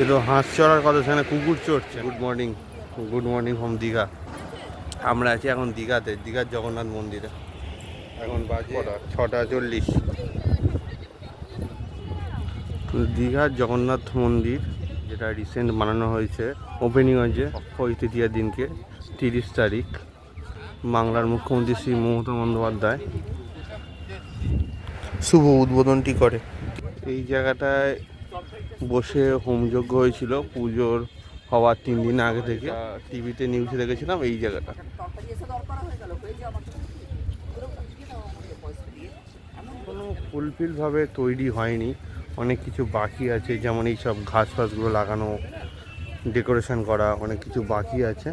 এ তো হাঁস চড়ার কথা সেখানে কুকুর চড়ছে। Good morning good morning home Digha আমরা আছি এখন দীঘাতে দীঘার জগন্নাথ মন্দিরে। এখন বাজে ছটা। চল্লিশ। দীঘার জগন্নাথ মন্দির যেটা রিসেন্ট বানানো হয়েছে ওপেনিং হয়েছে অক্ষয় তৃতীয়ার দিনকে তিরিশ তারিখ বাংলার মুখ্যমন্ত্রী শ্রী মমতা বন্দ্যোপাধ্যায়। শুভ উদ্বোধনটি করে। এই জায়গাটায় বসে হোমযজ্ঞ হয়েছিল পুজোর হওয়ার তিন দিন আগে থেকে। টিভিতে নিউজে দেখেছিলাম এই জায়গাটা। কোনো ফুলফিলভাবে তৈরি হয়নি। অনেক কিছু বাকি আছে যেমন এই সব ঘাস ফাসগুলো লাগানো ডেকোরেশন করা অনেক কিছু বাকি আছে।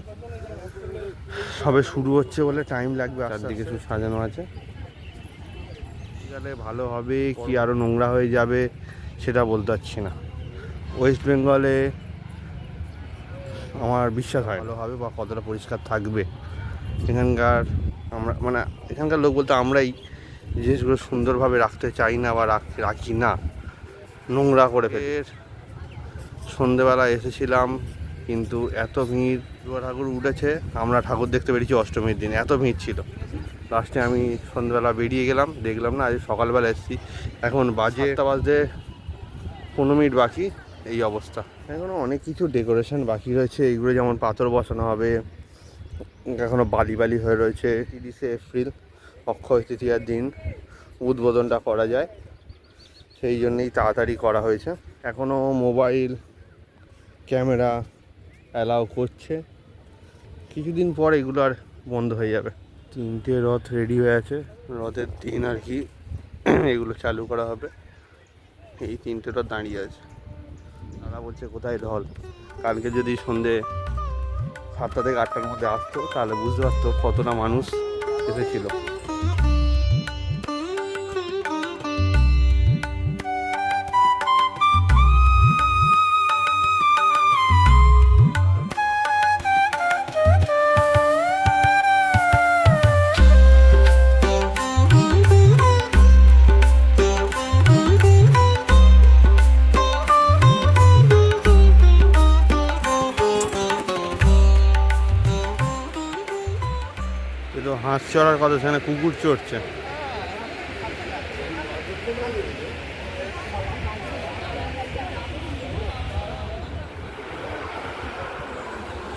সবে শুরু হচ্ছে বলে টাইম লাগবে চারদিকে কিছু সাজানো আছে। গেলে ভালো হবে কি আরও নোংরা হয়ে যাবে সেটা বলতে পারছি না। ওয়েস্ট বেঙ্গলে আমার বিশ্বাস হয় ভালো হবে বা কতটা পরিষ্কার থাকবে। এখানকার আমরা মানে এখানকার লোক বলতে আমরাই জিনিসগুলো সুন্দরভাবে রাখতে চাই না বা রাখ- রাখি না। নোংরা করে ফের সন্ধেবেলা এসেছিলাম কিন্তু এত ভিড়। দুর্গা ঠাকুর উঠেছে আমরা ঠাকুর দেখতে পেরেছি অষ্টমীর দিন এত ভিড় ছিল। লাস্টে আমি সন্ধ্যেবেলা বেরিয়ে গেলাম দেখলাম না আজ সকালবেলা এসেছি। এখন বাজে একটা বাজতে পনেরো মিনিট বাকি। এই অবস্থা। এখনও অনেক কিছু ডেকোরেশন বাকি রয়েছে। এইগুলো যেমন পাথর বসানো হবে এখনও বালি বালি হয়ে রয়েছে। তিরিশে এপ্রিল, অক্ষয় তৃতীয়ার দিন উদ্বোধনটা করা যায়। সেই জন্যেই তাড়াতাড়ি করা হয়েছে। এখনও মোবাইল, ক্যামেরা অ্যালাউ করছে। কিছুদিন পর এগুলো আর বন্ধ হয়ে যাবে। তিনটে রথ রেডি হয়ে আছে। রথের দিন আর কি এগুলো চালু করা হবে। এই তিনটে রথ দাঁড়িয়ে আছে। তারা বলছে, কোথায় ঢল কালকে যদি সন্ধে সাতটা থেকে আটটার মধ্যে আসতো, তাহলে বুঝতে পারতো কতটা মানুষ এসেছিল। হাঁস চড়ার কথা সেখানে কুকুর চড়ছে।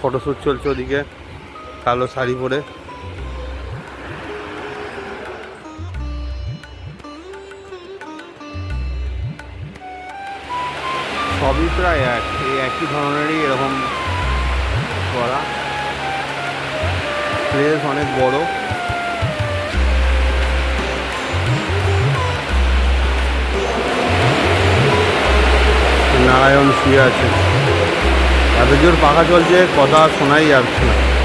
ফটোশ্যুট চলছে ওদিকে, কালো শাড়ি পরে। সবই প্রায় এক, এই একই ধরনেরই এরকম করা। প্লেস অনেক বড়। নারায়ণ শুয়ে আছে। এত জোর পাখা চলছে কথা শোনাই যাচ্ছে না।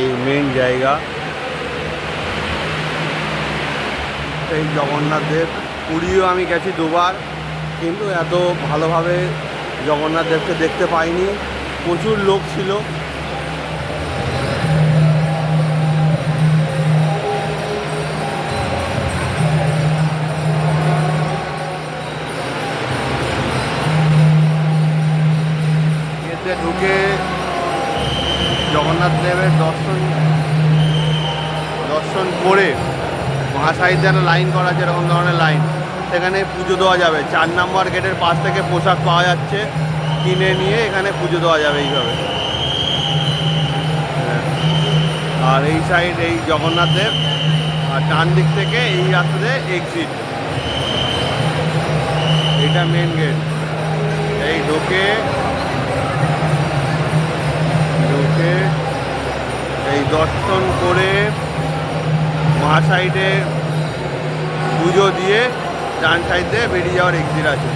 এই মেন জায়গা। এই জগন্নাথ দেব পুরীও আমি গেছি দুবার, কিন্তু এত ভালোভাবে জগন্নাথ দেবকে দেখতে পাইনি। প্রচুর লোক ছিল। জগন্নাথ দেবের দর্শন দর্শন করে মহাসাহিত্যে একটা লাইন করা আছে এরকম ধরনের লাইন সেখানে পুজো দেওয়া যাবে। চার নম্বর গেটের পাশ থেকে পোশাক পাওয়া যাচ্ছে, কিনে নিয়ে এখানে পুজো দেওয়া যাবে এইভাবে। আর এই সাইড এই জগন্নাথ দেব আর ডান দিক থেকে এই রাস্তাতে এক্সিট এটা মেন গেট এই ঢোকে ঢোকে দর্শন করে মা সাইডে পুজো দিয়ে ডান সাইডে বেরিয়ে যাওয়ার এক্সিট আছে।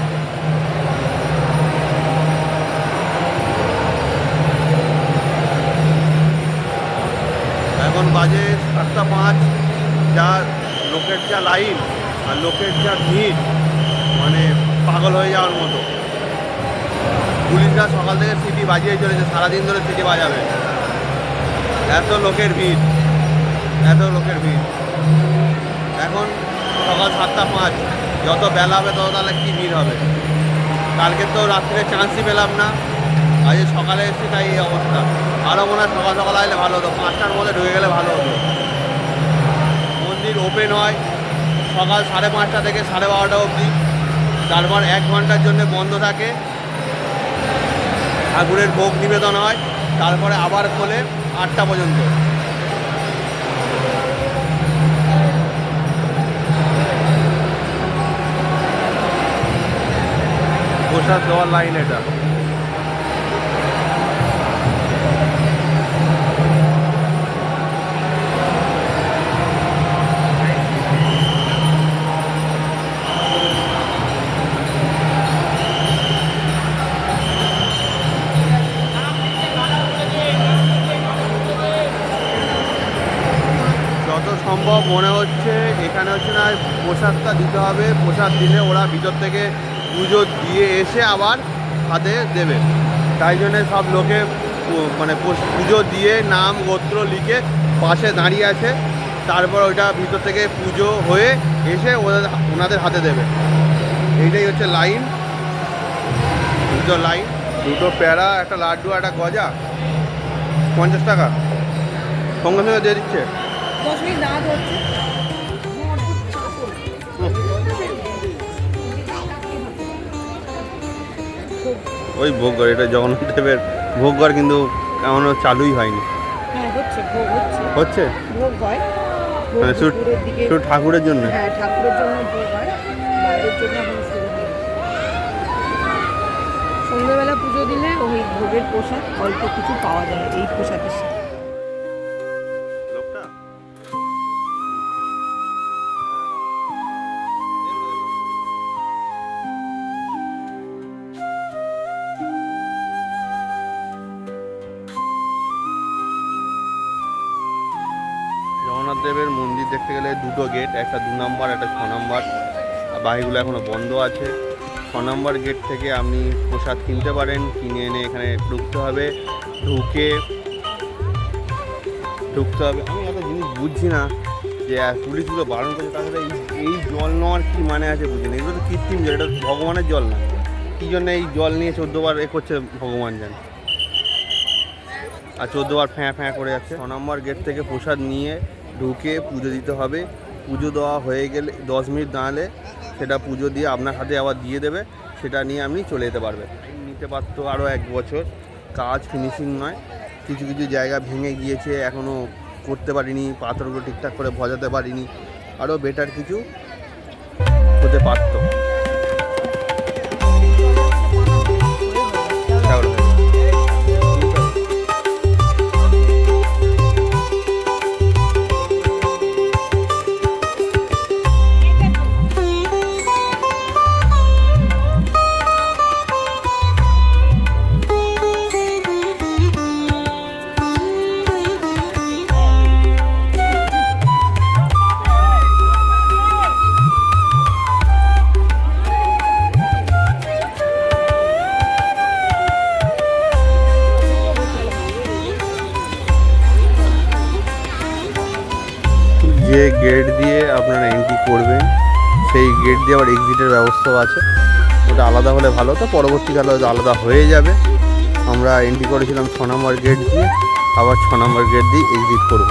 এখন বাজে সাতটা পাঁচ, যা লোকের যা লাইন আর লোকের যা ভিড় মানে পাগল হয়ে যাওয়ার মতো। পুলিশরা সকাল থেকে সিটি বাজিয়ে চলেছে, সারাদিন ধরে সিটি বাজাবে। এত লোকের ভিড়। এত লোকের ভিড়। এখন সকাল সাতটা পাঁচ। যত বেলা হবে তত তাহলে কী ভিড় হবে? কালকে তো রাত্রে চান্সই পেলাম না। আজ সকালে এসেছি তাই এই অবস্থা। আরও মনে হয় সকাল সকাল আসলে ভালো হতো। পাঁচটার মধ্যে ঢুকে গেলে ভালো হতো। মন্দির ওপেন হয় সকাল সাড়ে পাঁচটা থেকে সাড়ে বারোটা অবধি। তারপর এক ঘণ্টার জন্য বন্ধ থাকে। ঠাকুরের ভোগ নিবেদন হয়। তারপরে আবার খোলে। আটটা পর্যন্ত। প্রসাদ দেওয়ার লাইন এটা। মনে হচ্ছে এখানে হচ্ছে না প্রসাদটা দিতে হবে। প্রসাদ দিলে ওরা ভিতর থেকে পুজো দিয়ে এসে আবার হাতে দেবে। তাই জন্যে সব লোকে মানে পুজো দিয়ে নাম, গোত্র লিখে পাশে দাঁড়িয়ে আছে। তারপর ওইটা ভিতর থেকে পুজো হয়ে এসে ওদের ওনাদের হাতে দেবে। এইটাই হচ্ছে লাইন। দুটো লাইন, দুটো প্যারা, একটা লাড্ডু, একটা গজা। পঞ্চাশ টাকা। সঙ্গে সঙ্গে দিয়ে দিচ্ছে। দশ মিনিট দাঁড়াতে হচ্ছে ওই ভোগঘর এটা জগন্নাথ দেবের ভোগঘর কিন্তু এমনও চালুই হয়নি। হ্যাঁ হচ্ছে ভোগ ভোগ ভোগ মানে শুধু ঠাকুরের জন্য? হ্যাঁ ঠাকুরের জন্য ভোগ হয় বাইরের জন্য এখন শুরু নেই সন্ধ্যেবেলা পুজো দিলে ওই ভোগের প্রসাদ অল্প কিছু পাওয়া যায় এই প্রসাদের সাথে। দেবের মন্দির দেখতে গেলে দুটো গেট একটা দু নম্বর একটা ছ নম্বর আর বাকিগুলো এখনও বন্ধ আছে। ছ নম্বর গেট থেকে আপনি প্রসাদ কিনতে পারেন, কিনে এনে এখানে ঢুকতে হবে। ঢুকে ঢুকতে হবে। আমি একটা জিনিস বুঝছি না, যে পুলিশগুলো বারণ করছে তাহলে এই এই জল নেওয়ার কী মানে আছে বুঝি না? এগুলো তো কৃত্রিম জল, এটা ভগবানের জল না। কী জন্য এই জল নিয়ে চোদ্দোবার এ করছে ভগবান জানে। আর চোদ্দোবার ফ্যাঁ ফ্যাঁ করে যাচ্ছে। ছ নম্বর গেট থেকে প্রসাদ নিয়ে ঢুকে পুজো দিতে হবে। পুজো দেওয়া হয়ে গেলে, দশ মিনিট দাঁড়ালে সেটা পুজো দিয়ে আপনার হাতে আবার দিয়ে দেবে। সেটা নিয়ে আপনি চলে যেতে পারবেন। নিতে পারতো আরও এক বছর। কাজ ফিনিশিং নয়। কিছু কিছু জায়গা ভেঙে গিয়েছে, এখনও করতে পারিনি। পাথরগুলো ঠিকঠাক করে ভজাতে পারিনি। আরও বেটার কিছু হতে পারতো। গেট দিয়ে আবার এক্সিটের ব্যবস্থাও আছে। ওটা আলাদা হলে ভালো তো পরবর্তীকালে আলাদা হয়ে যাবে। আমরা এন্ট্রি করেছিলাম ছ নম্বর গেট দিয়ে, আবার ছ নম্বর গেট দিয়ে এক্সিট করব।